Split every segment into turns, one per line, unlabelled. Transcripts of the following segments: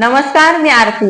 नमस्कार मी Aarti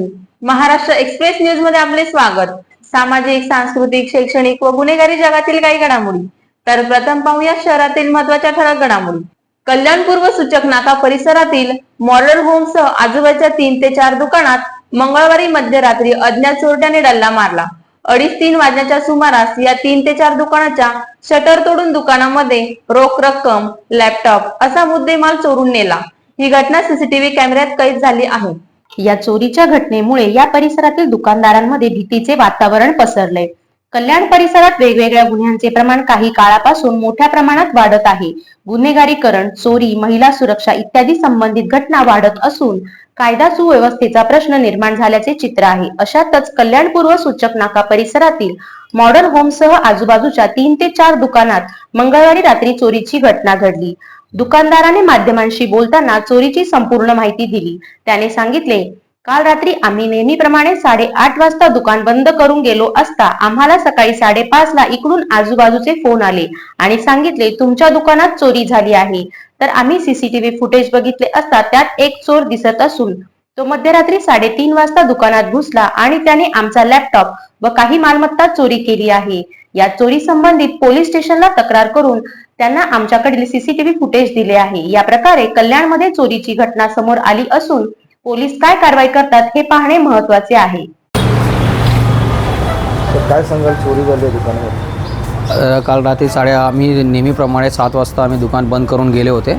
Maharashtra express news मध्ये आपले स्वागत सामाजिक सांस्कृतिक शैक्षणिक व गुन्हेगारी जगातील काही घडामोडी तर प्रथम पाहूया शहरातील महत्वाच्या ठळक घडामोडी कल्याणपूर्व सूचक नाका परिसरातील होम होमसह आजूबाजूच्या तीन ते चार दुकानात मंगळवारी मध्यरात्री अज्ञात चोरट्याने डल्ला मारला अडीच तीन वाजण्याच्या सुमारास या तीन ते चार दुकानाच्या शटर तोडून दुकानामध्ये रोख रक्कम लॅपटॉप असा मुद्देमाल चोरून नेला ही घटना सीसीटीव्ही कॅमेऱ्यात कैद झाली आहे या
चोरीच्या घटनेमुळे या परिसरातील दुकानदारांमध्ये भीतीचे वातावरण पसरले कल्याण परिसरात वेगवेगळ्या गुन्ह्यांचे प्रमाण काही काळापासून मोठ्या प्रमाणात वाढत आहे गुन्हेगारीकरण चोरी महिला सुरक्षा इत्यादी संबंधित घटना वाढत असून कायदा सुव्यवस्थेचा प्रश्न निर्माण झाल्याचे चित्र आहे अशातच कल्याणपूर्व सूचक नाका परिसरातील मॉडर्न होमसह आजूबाजूच्या तीन ते चार दुकानात मंगळवारी रात्री चोरीची घटना घडली दुकानदाराने माध्यमांशी बोलताना चोरीची संपूर्ण माहिती दिली त्याने सांगितले काल रात्री आम्ही नेहमीप्रमाणे साडेआठ वाजता दुकान बंद करून गेलो असता आम्हाला सकाळी साडेपाच ला इकडून आजूबाजूचे फोन आले आणि सांगितले तुमच्या दुकानात चोरी झाली आहे तर आम्ही सीसीटीव्ही फुटेज बघितले असता त्यात एक चोर दिसत असून तो मध्यरात्री साडेतीन वाजता दुकानात घुसला आणि त्याने आमचा लॅपटॉप व काही मालमत्ता चोरी केली आहे या चोरी संबंधित पोलीस स्टेशनला तक्रार करून त्यांना आमच्याकडील सीसीटीव्ही फुटेज दिले आहे या प्रकारे कल्याणमध्ये चोरीची घटना समोर आली असून पोलीस काय कारवाई करतात हे पाहणे महत्वाचे आहे
काय सांगाल चोरी झाली काल रात्री साडे आम्ही नेहमीप्रमाणे सात वाजता आम्ही दुकान बंद करून गेले होते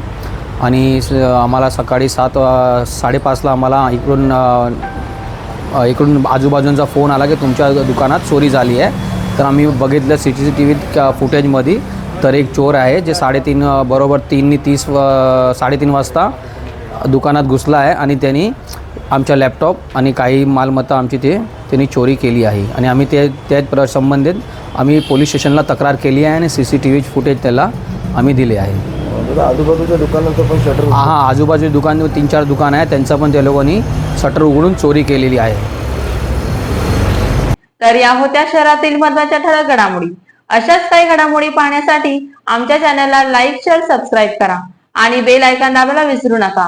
आणि आम्हाला सकाळी सात वा- साडेपाचला आम्हाला इकडून इकडून आजूबाजूंचा फोन आला की तुमच्या दुकानात चोरी झाली आहे तर आम्ही बघितलं सी सी टी व्ही फुटेजमध्ये तर एक चोर आहे जे साडेतीन बरोबर तीननी तीस साडेतीन वाजता दुकानात घुसला आहे आणि त्यांनी आमच्या लॅपटॉप आणि काही मालमत्ता आमची ते त्यांनी चोरी केली आहे आणि आम्ही ते त्या संबंधित आम्ही पोलीस स्टेशनला तक्रार केली आहे आणि C C T V footage त्याला आम्ही दिले आहे आजूबाजूच्या दुकानाचं पण शटर हां आजूबाजू दुकान तीन चार दुकान आहे त्यांचा पण त्या लोकांनी शटर उघडून चोरी केलेली आहे
तर या होत्या शहरातील महत्वाच्या ठळक घडामोडी अशाच काही घडामोडी पाहण्यासाठी आमच्या चॅनलला लाईक शेअर सबस्क्राईब करा आणि बेल आयकॉन विसरू नका